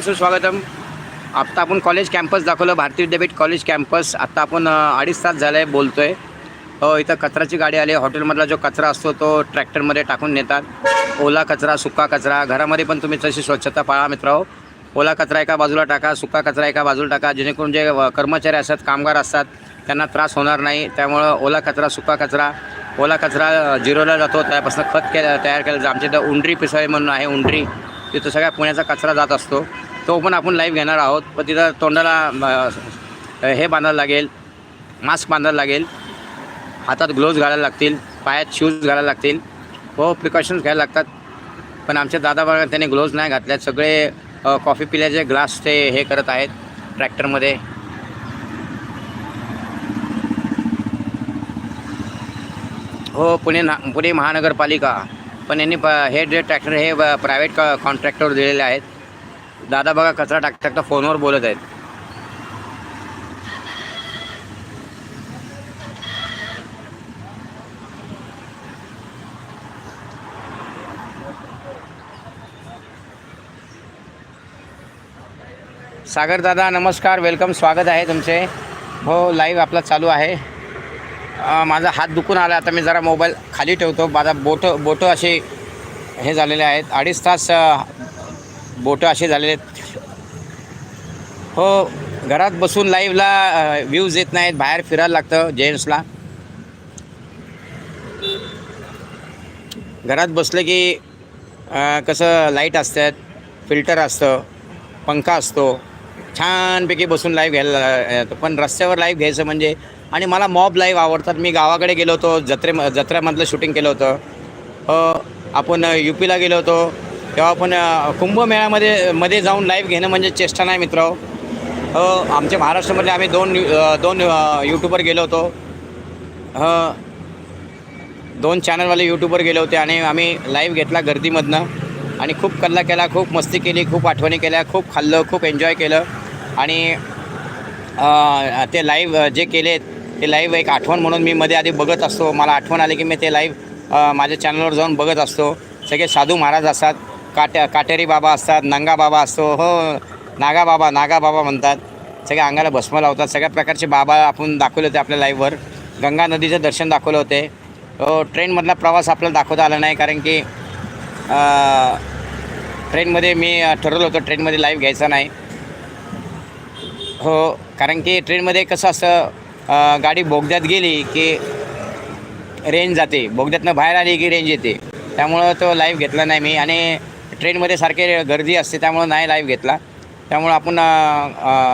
सुस्वागतम आत्ता आपण कॉलेज कॅम्पस दाखवलं भारतीय विद्यापीठ कॉलेज कॅम्पस आत्ता आपण अडीच तास झालं आहे बोलतो आहे हो इथं कचराची गाडी आली. हॉटेलमधला जो कचरा असतो तो ट्रॅक्टरमध्ये टाकून नेतात. ओला कचरा सुका कचरा. घरामध्ये पण तुम्ही तशी स्वच्छता पाळा मित्रांनो हो, ओला कचरा एका बाजूला टाका सुका कचरा एका बाजूला टाका. जेणेकरून जे कर्मचारी असतात कामगार असतात त्यांना त्रास होणार नाही. त्यामुळं ओला कचरा सुका कचरा. ओला कचरा जिरोला जिरवला जातो. त्यापासून खत के तयार केलं जातं. आमच्या इथं उंडरी पिसळे म्हणून आहे उंडरी. तिथं सगळ्या पुण्याचा कचरा जात असतो. तो पण आपण लाईव्ह घेणार आहोत. पण तिथं तोंडाला हे बांधायला लागेल मास्क बांधायला लागेल. हातात ग्लोव्ज घालायला लागतील पायात शूज घालायला लागतील. हो प्रिकॉशन्स घ्यायला लागतात. पण आमच्या दादा बघा त्यांनी ग्लोव्ज नाही घातल्यात. सगळे कॉफी पिल्याचे ग्लास ते हे करत आहेत ट्रॅक्टरमध्ये हो पुणे ना पुणे महानगरपालिका. पण यांनी प हे जे ट्रॅक्टर हे प्रायव्हेट कॉन्ट्रॅक्टवर दिलेले आहेत. दादा बघा कचरा टाक टाकता फोनवर बोलत आहेत. सागर दादा नमस्कार वेलकम स्वागत आहे तुमचे. हो लाईव्ह आपला चालू आहे. माझा हात दुखून आला आता मी जरा मोबाईल खाली ठेवतो. माझा बोटं बोटं असे हे झालेले आहेत. अडीच तास बोटं असे झालेले आहेत. हो घरात बसून लाईव्हला व्ह्यूज येत नाहीत बाहेर फिरायला लागतं जेंट्सला घरात बसलं की कसं लाइट असतात फिल्टर असतं पंखा असतो. छानपैकी बसून लाईव्ह घ्यायला येतो पण रस्त्यावर लाईव्ह घ्यायचं म्हणजे आणि मला मॉब लाईव्ह आवडतात. मी गावाकडे गेलो होतो जत्रे जत्रेमधलं शूटिंग केलं होतं. हो, आपण यू पीला गेलो होतो. तेव्हा आपण कुंभमेळ्यामध्ये मध्ये जाऊन लाईव्ह घेणं म्हणजे चेष्टा नाही मित्र. हो आमच्या महाराष्ट्रामध्ये आम्ही दोन दोन यूट्यूबर गेलो होतो. हो, दोन चॅनलवाले यूट्यूबर गेले होते आणि आम्ही लाईव्ह घेतला गर्दीमधनं. आणि खूप कल्ला केला खूप मस्ती केली खूप आठवणी केल्या खूप खाल्लं खूप एन्जॉय केलं. आणि ते लाईव्ह जे केले ते लाईव्ह एक आठवण म्हणून मी मध्ये आधी बघत असतो. मला आठवण आली की मी ते लाईव्ह माझ्या चॅनलवर जाऊन बघत असतो. सगळे साधू महाराज असतात. काट्या काटेरी बाबा असतात नंगा बाबा असतो हो नागा बाबा नागा बाबा म्हणतात. सगळ्या अंगाला भस्म लावतात. सगळ्या प्रकारचे बाबा आपण दाखवले होते आपल्या लाईव्हवर गंगा नदीचं दर्शन दाखवलं होते. हो, ट्रेनमधला प्रवास आपल्याला दाखवता आला नाही कारण की ट्रेनमध्ये मी ठरवलं होतं ट्रेनमध्ये लाईव्ह घ्यायचा नाही. हो कारण की ट्रेनमध्ये कसं असं गाडी बोगद्यात गेली की रेंज जाते. बोगद्यातनं बाहेर आली की रेंज येते. त्यामुळं तो लाईव्ह घेतला नाही मी. आणि ट्रेनमध्ये सारखे गर्दी असते त्यामुळं नाही लाईव्ह घेतला. त्यामुळं आपण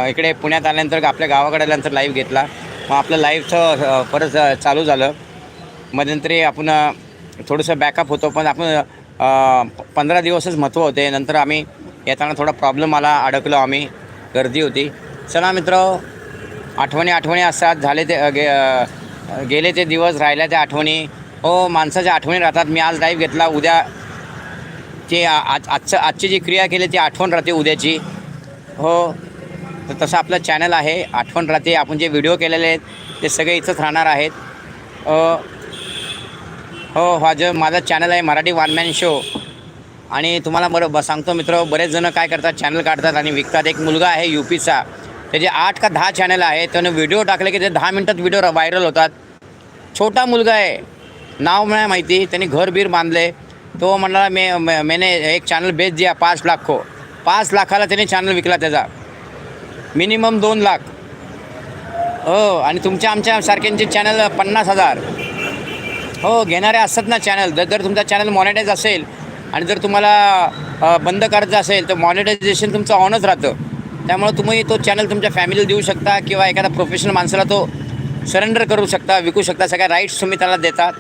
इकडे पुण्यात आल्यानंतर आपल्या गावाकडे आल्यानंतर लाईव्ह घेतला. मग आपलं लाईव्हचं परत चालू झालं. मध्यंतरी आपण थोडंसं बॅकअप होतो पण आपण प- पंधरा दिवसच महत्त्व होते. नंतर आम्ही येताना थोडा प्रॉब्लेम आला अडकलो आम्ही. गर्दी होती. चला मित्र आठवणी आठवणी असतात. झाले ते गे गेले ते दिवस राहिल्या त्या आठवणी. हो माणसाच्या आठवणी राहतात. मी आज लाईव्ह घेतला. उद्या ते आज आजचं आजची जी क्रिया केली ती आठवण राहते उद्याची. हो. तर तसं आपलं चॅनल आहे. आठवण राहते. आपण जे व्हिडिओ केलेले आहेत ते सगळे इथंच राहणार आहेत. हो हो जो माझं चॅनल आहे मराठी वानमॅन शो आणि तुम्हाला बरं ब सांगतो मित्र बरेच जणं काय करतात चॅनल काढतात आणि विकतात. एक मुलगा आहे यू पीचा त्याचे आठ का दहा चॅनल आहे. त्यानं व्हिडिओ टाकले की ते दहा मिनटात व्हिडिओ व्हायरल होतात. छोटा मुलगा आहे. नाव नाही माहिती. त्यांनी घर बीर बांधले. तो म्हणला मे मेने मैंने एक चॅनल बेच दिया पाच लाख को. पाच लाखाला त्याने चॅनल विकला त्याचा. मिनिमम दोन लाख. हो आणि तुमच्या आमच्या सारख्यांचे चॅनल पन्नास हजार. हो घेणारे असतात ना चॅनल जर जर तुमचा चॅनल मॉनिटाईज असेल आणि जर तुम्हाला बंद करायचं असेल तर मॉनिटायझेशन तुमचं ऑनच राहतं. त्यामुळे तुम्ही तो चॅनल तुमच्या फॅमिलीला देऊ शकता किंवा एखादा प्रोफेशनल माणसाला तो सरेंडर करू शकता विकू शकता. सगळ्या राईट्स तुम्ही त्याला देतात.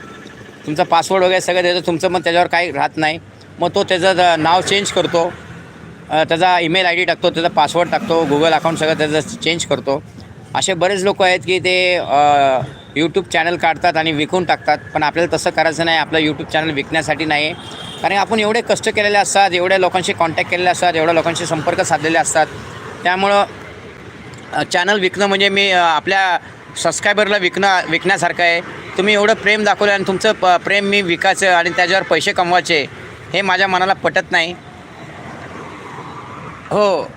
तुमचा पासवर्ड वगैरे सगळं देतो तुमचं मग त्याच्यावर काही राहत नाही. मग तो त्याचं नाव चेंज करतो. त्याचा ईमेल आय डी टाकतो त्याचा पासवर्ड टाकतो गुगल अकाउंट सगळं त्याचं चेंज करतो. असे बरेच लोक आहेत की ते यूट्यूब चॅनल काढतात आणि विकून टाकतात. पण आपल्याला तसं करायचं नाही आपलं यूट्यूब चॅनल विकण्यासाठी नाही आहे कारण आपण एवढे कष्ट केलेले असतात एवढ्या लोकांशी कॉन्टॅक्ट केलेले असतात एवढ्या लोकांशी संपर्क साधलेले असतात. त्यामुळं चॅनल विकणं म्हणजे मी आपल्या सबस्क्रायबरला विकणं विकण्यासारखं आहे. तुम्ही एवढं प्रेम दाखवलं आणि तुमचं प प्रेम मी विकायचं आणि त्याच्यावर पैसे कमवायचे हे माझ्या मनाला पटत नाही. हो.